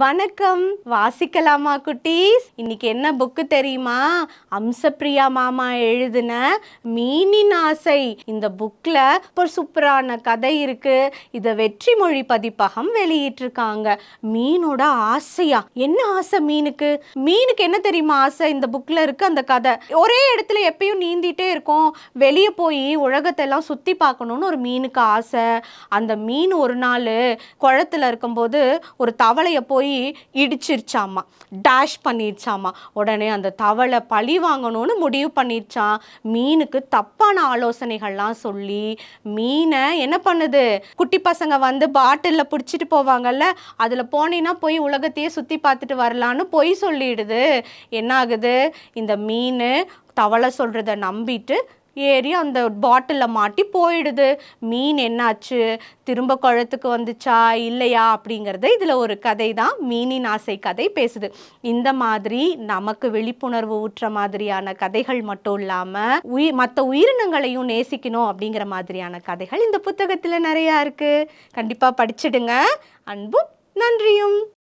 வணக்கம். வாசிக்கலாமா குட்டீஸ்? இன்னைக்கு என்ன புக்கு தெரியுமா? அம்சப்பிரியா மாமா எழுதின மீனின் ஆசை. இந்த புக்கில் ஒரு சூப்பரான கதை இருக்குது இதை வெற்றி மொழி பதிப்பகம் வெளியிட்டிருக்காங்க. மீனோட ஆசையா? என்ன ஆசை மீனுக்கு? மீனுக்கு என்ன தெரியுமா ஆசை? இந்த புக்கில் இருக்குது அந்த கதை. ஒரே இடத்துல எப்பயும் நீந்திட்டே இருக்கும். வெளியே போய் உலகத்தை எல்லாம் சுற்றி பார்க்கணுன்னு ஒரு மீனுக்கு ஆசை. அந்த மீன் ஒரு நாள் குளத்துல இருக்கும்போது ஒரு தவளையை போய் போய் இடிச்சிருச்சாமா டேஷ் பண்ணிருச்சாமா. உடனே அந்த தவளை பழி வாங்கணும்னு முடிவு பண்ணிருச்சான். மீனுக்கு தப்பான ஆலோசனைகள்லாம் சொல்லி மீனை என்ன பண்ணுது? குட்டி பசங்க வந்து பாட்டிலில் பிடிச்சிட்டு போவாங்கல்ல அதில் போனீங்கன்னா போய் உலகத்தையே சுற்றி பார்த்துட்டு வரலான்னு பொய் சொல்லிடுது. என்ன ஆகுது இந்த மீன் தவளை சொல்கிறத நம்பிட்டு ஏறி அந்த பாட்டிலில் மாட்டி போயிடுது. மீன் என்னாச்சு? திரும்ப குளத்துக்கு வந்துச்சா? இல்லையா? அப்படிங்கிறது இதில் ஒரு கதை தான் மீனின் ஆசை கதை பேசுது. இந்த மாதிரி நமக்கு விழிப்புணர்வு ஊற்ற மாதிரியான கதைகள் மட்டும் இல்லாமல் உயிர் மற்ற உயிரினங்களையும் நேசிக்கணும் அப்படிங்கிற மாதிரியான கதைகள் இந்த புத்தகத்தில் நிறையா இருக்குது கண்டிப்பாக படிச்சிடுங்க. அன்பும் நன்றியும்.